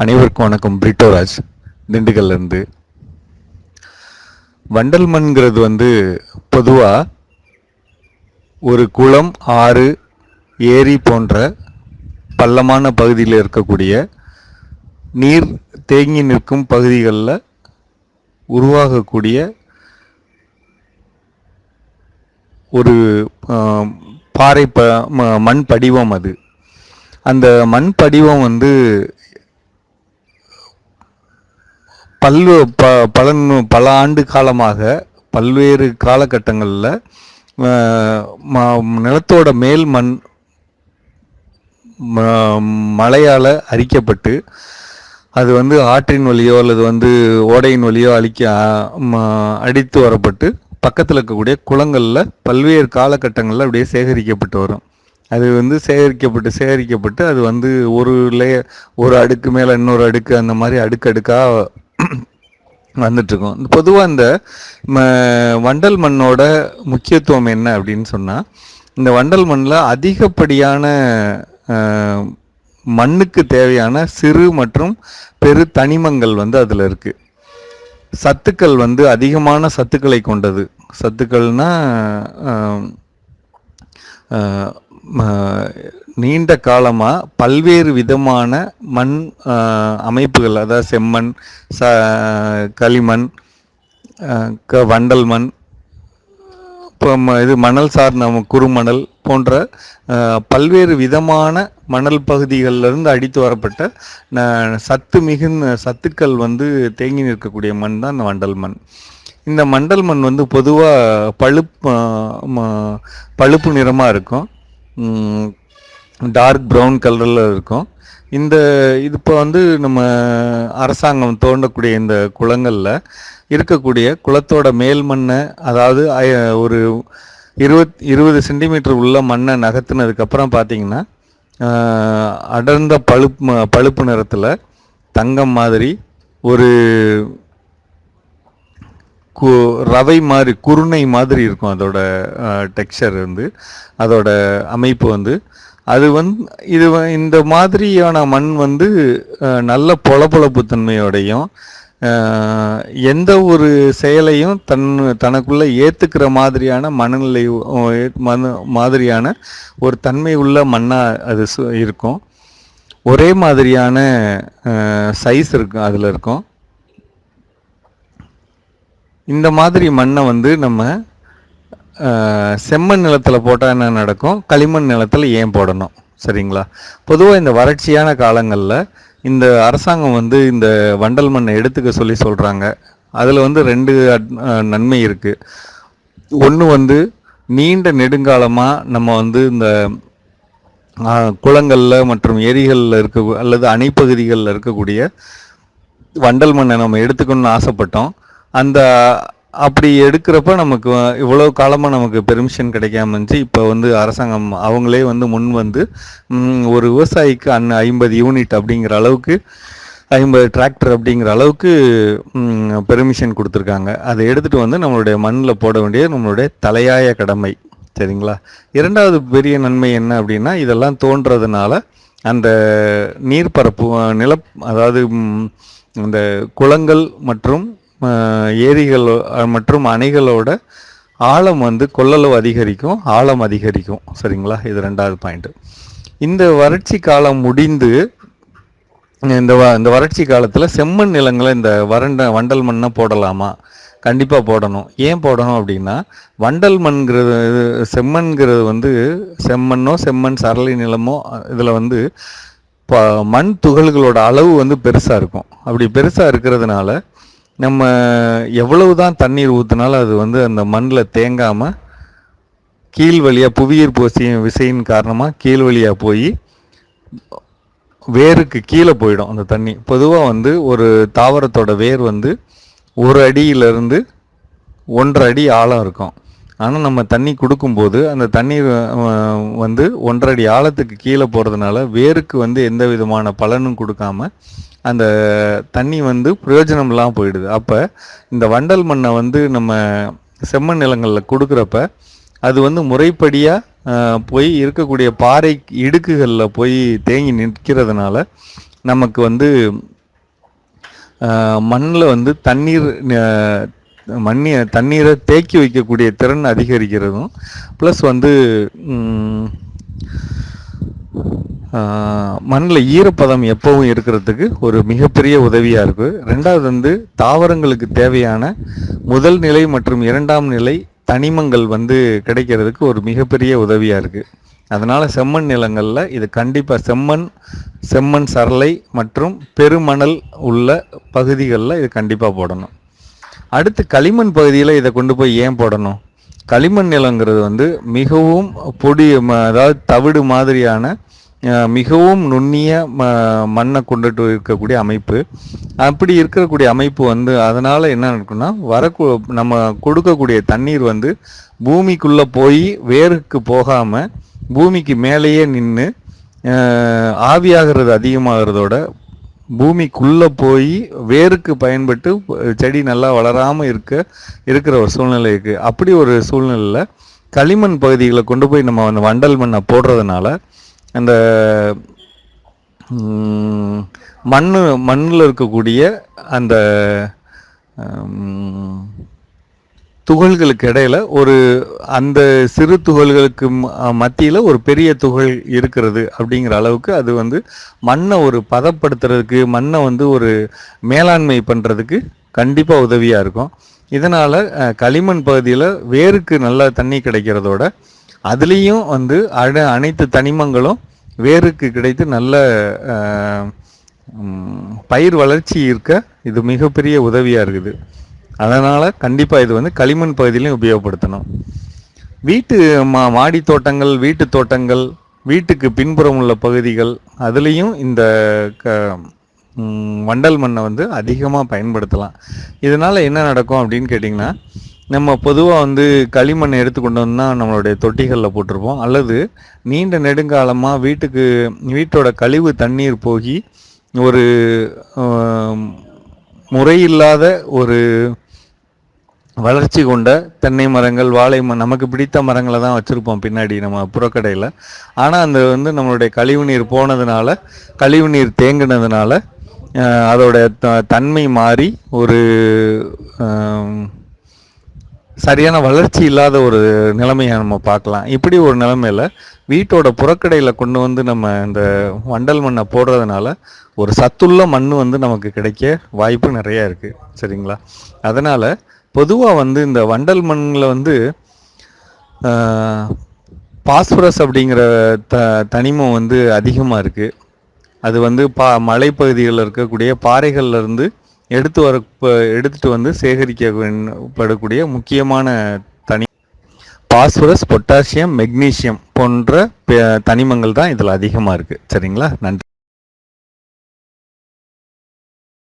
அனைவருக்கும் வணக்கம். பிரிட்டோராஜ் திண்டுக்கல்லேருந்து. வண்டல் மண்ங்கிறது வந்து பொதுவாக ஒரு குளம் ஆறு ஏரி போன்ற பள்ளமான பகுதியில் இருக்கக்கூடிய நீர் தேங்கி நிற்கும் பகுதிகளில் உருவாகக்கூடிய ஒரு பாறை ப ம- மண் படிவம் அது. அந்த மண் படிவம் வந்து பல்வ ப பலன் பல ஆண்டு காலமாக பல்வேறு காலகட்டங்களில் நிலத்தோட மேல் மண் ம- அரிக்கப்பட்டு அது வந்து ஆற்றின் வழியோ அல்லது வந்து ஓடையின் வழியோ அழிக்க ம- அடித்து வரப்பட்டு பக்கத்தில் இருக்கக்கூடிய குளங்களில் பல்வேறு காலகட்டங்களில் அப்படியே சேகரிக்கப்பட்டு வரும். அது வந்து சேகரிக்கப்பட்டு சேகரிக்கப்பட்டு அது வந்து ஒரு லே ஒரு அடுக்கு மேலே இன்னொரு அடுக்கு அந்த மாதிரி அடுக்கடுக்காக வந்துட்டுருக்கோம். பொதுவாக இந்த ம- வண்டல் மண்ணோட முக்கியத்துவம் என்ன அப்படின்னு சொன்னால் இந்த வண்டல் மண்ணில் அதிகப்படியான மண்ணுக்கு தேவையான சிறு மற்றும் பெரு தனிமங்கள் வந்து அதில் இருக்குது சத்துக்கள் வந்து அதிகமான சத்துக்களை கொண்டது. சத்துக்கள்னால் நீண்ட காலமாக பல்வேறு விதமான மண் அமைப்புகள் அதாவது செம்மண் ச களிமண் க வண்டல் மண் இப்போ ம- இது மணல் சார்ந்த குறுமணல் போன்ற பல்வேறு விதமான மணல் பகுதிகளிலிருந்து அடித்து வரப்பட்ட ந- சத்து மிகுந்த சத்துக்கள் வந்து தேங்கி நிற்கக்கூடிய மண் தான் இந்த வண்டல் மண். இந்த மண்டல் மண் வந்து பொதுவாக பழுப்பு ம- பழுப்பு நிறமாக இருக்கும். டார்க் ப்ரௌன் கலரில் இருக்கும். இந்த இது இப்போ வந்து நம்ம அரசாங்கம் தோண்டக்கூடிய இந்த குளங்களில் இருக்கக்கூடிய குளத்தோட மேல் மண்ணை அதாவது ஒரு இருபத் இருபது சென்டிமீட்டர் உள்ள மண்ணை நகர்த்தினதுக்கப்புறம் பார்த்தீங்கன்னா அடர்ந்த பழுப்பு ம- பழுப்பு நிறத்தில் தங்கம் மாதிரி ஒரு கு ரவை மாதிரி குருணை மாதிரி இருக்கும் அதோட டெக்ஸ்சர் வந்து. அதோட அமைப்பு வந்து. அது வந்து இது இந்த மாதிரியான மண் வந்து நல்ல பொலபொலப்பு தன்மையோடையும் எந்த ஒரு செயலையும் தன் தனக்குள்ளே ஏற்றுக்கிற மாதிரியான மனநிலை மன மாதிரியான ஒரு தன்மை உள்ள மண்ணாக அது சு- இருக்கும். ஒரே மாதிரியான சைஸ் இருக்கும் அதில் இருக்கும். இந்த மாதிரி மண்ணை வந்து நம்ம செம்மண் நிலத்தில் போட்டால் என்ன நடக்கும்? களிமண் நிலத்தில் ஏன் போடணும்? சரிங்களா? பொதுவாக இந்த வறட்சியான காலங்களில் இந்த அரசாங்கம் வந்து இந்த வண்டல் மண்ணை எடுத்துக்க சொல்லி சொல்கிறாங்க அதில் வந்து ரெண்டு நன்மை இருக்குது ஒன்று வந்து நீண்ட நெடுங்காலமாக நம்ம வந்து இந்த குளங்களில் மற்றும் ஏரிகளில் இருக்க அல்லது அணைப்பகுதிகளில் இருக்கக்கூடிய வண்டல் மண்ணை நம்ம எடுத்துக்கணும்னு ஆசைப்பட்டோம். அந்த அப்படி எடுக்கிறப்ப நமக்கு இவ்வளோ காலமாக நமக்கு பெர்மிஷன் கிடைக்காம இருந்துச்சு. இப்போ வந்து அரசாங்கம் அவங்களே வந்து முன் வந்து ஒரு விவசாயிக்கு அன் ஐம்பது யூனிட் அப்படிங்கிற அளவுக்கு ஐம்பது டிராக்டர் அப்படிங்கிற அளவுக்கு பெர்மிஷன் கொடுத்துருக்காங்க. அதை எடுத்துகிட்டு வந்து நம்மளுடைய மண்ணில் போட வேண்டியது நம்மளுடைய தலையாய கடமை. சரிங்களா? இரண்டாவது பெரிய நன்மை என்ன அப்படின்னா இதெல்லாம் தோன்றதுனால அந்த நீர்ப்பரப்பு நில அதாவது இந்த குளங்கள் மற்றும் ஏரிகள் மற்றும் அணைகளோட ஆழம் வந்து கொள்ளளவு அதிகரிக்கும் ஆழம் அதிகரிக்கும். சரிங்களா? இது ரெண்டாவது பாயிண்ட்டு இந்த வறட்சி காலம் முடிந்து இந்த வ இந்த வறட்சி காலத்தில் செம்மண் நிலங்களை இந்த வறண்ட வண்டல் மண்ணை போடலாமா? கண்டிப்பாக போடணும். ஏன் போடணும் அப்படின்னா வண்டல் மண்ங்கிறது செம்மண்ங்கிறது வந்து செம்மண்ணோ செம்மண் சரளி நிலமோ இதில் வந்து ப மண் துகள்களோட அளவு வந்து பெருசாக இருக்கும். அப்படி பெருசாக இருக்கிறதுனால நம்ம எவ்வளவு தான் தண்ணீர் ஊற்றினாலும் அது வந்து அந்த மண்ணில் தேங்காமல் கீழ் வழியாக புவியீர்ப்பு விசையின் விசையின் காரணமாக கீழ் வழியாக போய் வேருக்கு கீழே போயிடும் அந்த தண்ணி. பொதுவாக வந்து ஒரு தாவரத்தோட வேர் வந்து ஒரு அடியிலிருந்து ஒன்றரை அடி ஆழம் இருக்கும். ஆனால் நம்ம தண்ணி கொடுக்கும்போது அந்த தண்ணீர் வந்து ஒன்றரை அடி ஆழத்துக்கு கீழே போகிறதுனால வேருக்கு வந்து எந்த விதமான பலனும் கொடுக்காம அந்த தண்ணி வந்து பிரயோஜனம்லாம் போயிடுது. அப்போ இந்த வண்டல் மண்ணை வந்து நம்ம செம்மண் நிலங்களில் கொடுக்குறப்ப அது வந்து முறைப்படியாக போய் இருக்கக்கூடிய பாறை இடுக்குகளில் போய் தேங்கி நிற்கிறதுனால நமக்கு வந்து மண்ணில் வந்து தண்ணீர் மண்ணி தண்ணீரை தேக்கி வைக்கக்கூடிய திறன் அதிகரிக்கிறதும் ப்ளஸ் வந்து மண்ணில் ஈரப்பதம் எப்பவும் இருக்கிறதுக்கு ஒரு மிகப்பெரிய உதவியாக இருக்குது ரெண்டாவது வந்து தாவரங்களுக்கு தேவையான முதல் நிலை மற்றும் இரண்டாம் நிலை தனிமங்கள் வந்து கிடைக்கிறதுக்கு ஒரு மிகப்பெரிய உதவியாக இருக்குது அதனால் செம்மண் நிலங்களில் இது கண்டிப்பாக செம்மண் செம்மண் சரளை மற்றும் பெருமணல் உள்ள பகுதிகளில் இது கண்டிப்பாக போடணும். அடுத்து களிமண் பகுதியில் இதை கொண்டு போய் ஏன் போடணும்? களிமண் நிலங்கிறது வந்து மிகவும் பொடி அதாவது தவிடு மாதிரியான மிகவும் நுண்ணிய ம மண்ணை கொண்டுட்டு இருக்கக்கூடிய அமைப்பு. அப்படி இருக்கக்கூடிய அமைப்பு வந்து அதனால் என்ன இருக்குன்னா வர நம்ம கொடுக்கக்கூடிய தண்ணீர் வந்து பூமிக்குள்ளே போய் வேருக்கு போகாமல் பூமிக்கு மேலேயே நின்று ஆவியாகிறது அதிகமாகிறதோட பூமிக்குள்ளே போய் வேருக்கு பயன்பட்டு செடி நல்லா வளராமல் இருக்க இருக்கிற ஒரு சூழ்நிலை இருக்குது அப்படி ஒரு சூழ்நிலையில் களிமண் பகுதிகளை கொண்டு போய் நம்ம அந்த வண்டல் மண்ணை போடுறதுனால அந்த மண் மண்ணில் இருக்கக்கூடிய அந்த துகள்களுக்கு இடையில ஒரு அந்த சிறு துகள்களுக்கு மத்தியில் ஒரு பெரிய துகள் இருக்கிறது அப்படிங்கிற அளவுக்கு அது வந்து மண்ணை ஒரு பதப்படுத்துறதுக்கு மண்ணை வந்து ஒரு மேலாண்மை பண்ணுறதுக்கு கண்டிப்பாக உதவியாக இருக்கும். இதனால் களிமண் பகுதியில் வேருக்கு நல்லா தண்ணி கிடைக்கிறதோட அதுலேயும் வந்து அட அனைத்து தனிமங்களும் வேருக்கு கிடைத்து நல்ல பயிர் வளர்ச்சி இருக்க இது மிகப்பெரிய உதவியாக இருக்குது. அதனால் கண்டிப்பாக இது வந்து களிமண் பகுதியிலையும் உபயோகப்படுத்தணும். வீட்டு மா மாடி தோட்டங்கள் வீட்டு தோட்டங்கள் வீட்டுக்கு பின்புறம் உள்ள பகுதிகள் அதுலேயும் இந்த க வண்டல் மண்ணை வந்து அதிகமாக பயன்படுத்தலாம். இதனால் என்ன நடக்கும் அப்படின்னு கேட்டிங்கன்னா நம்ம பொதுவாக வந்து களிமண் எடுத்துக்கொண்டு வந்தால் நம்மளுடைய தொட்டிகளில் போட்டிருப்போம். அல்லது நீண்ட நெடுங்காலமாக வீட்டுக்கு வீட்டோட கழிவு தண்ணீர் போகி ஒரு முறையில்லாத ஒரு வளர்ச்சி கொண்ட தென்னை மரங்கள் வாழை மரம் நமக்கு பிடித்த மரங்களை தான் வச்சுருப்போம் பின்னாடி நம்ம புறக்கடையில். ஆனால் அந்த வந்து நம்மளுடைய கழிவு நீர் போனதுனால கழிவு நீர் தேங்கினதுனால அதோடைய தன்மை மாறி ஒரு சரியான வளர்ச்சி இல்லாத ஒரு நிலைமையை நம்ம பார்க்கலாம். இப்படி ஒரு நிலைமையில் வீட்டோட புறக்கடையில் கொண்டு வந்து நம்ம இந்த வண்டல் மண்ணை போடுறதுனால ஒரு சத்துள்ள மண் வந்து நமக்கு கிடைக்க வாய்ப்பு நிறையா இருக்குது சரிங்களா? அதனால் பொதுவாக வந்து இந்த வண்டல் மண்ணில் வந்து பாஸ்பரஸ் அப்படிங்கிற த தனிமம் வந்து அதிகமாக இருக்குது அது வந்து பா மலைப்பகுதிகளில் இருக்கக்கூடிய பாறைகள்லேருந்து எடுத்து வர எடுத்துகிட்டு வந்து சேகரிக்கப்படக்கூடிய முக்கியமான தனி பாஸ்பரஸ் பொட்டாசியம் மெக்னீசியம் போன்ற தனிமங்கள் தான் இதில் அதிகமாக இருக்குது சரிங்களா? நன்றி.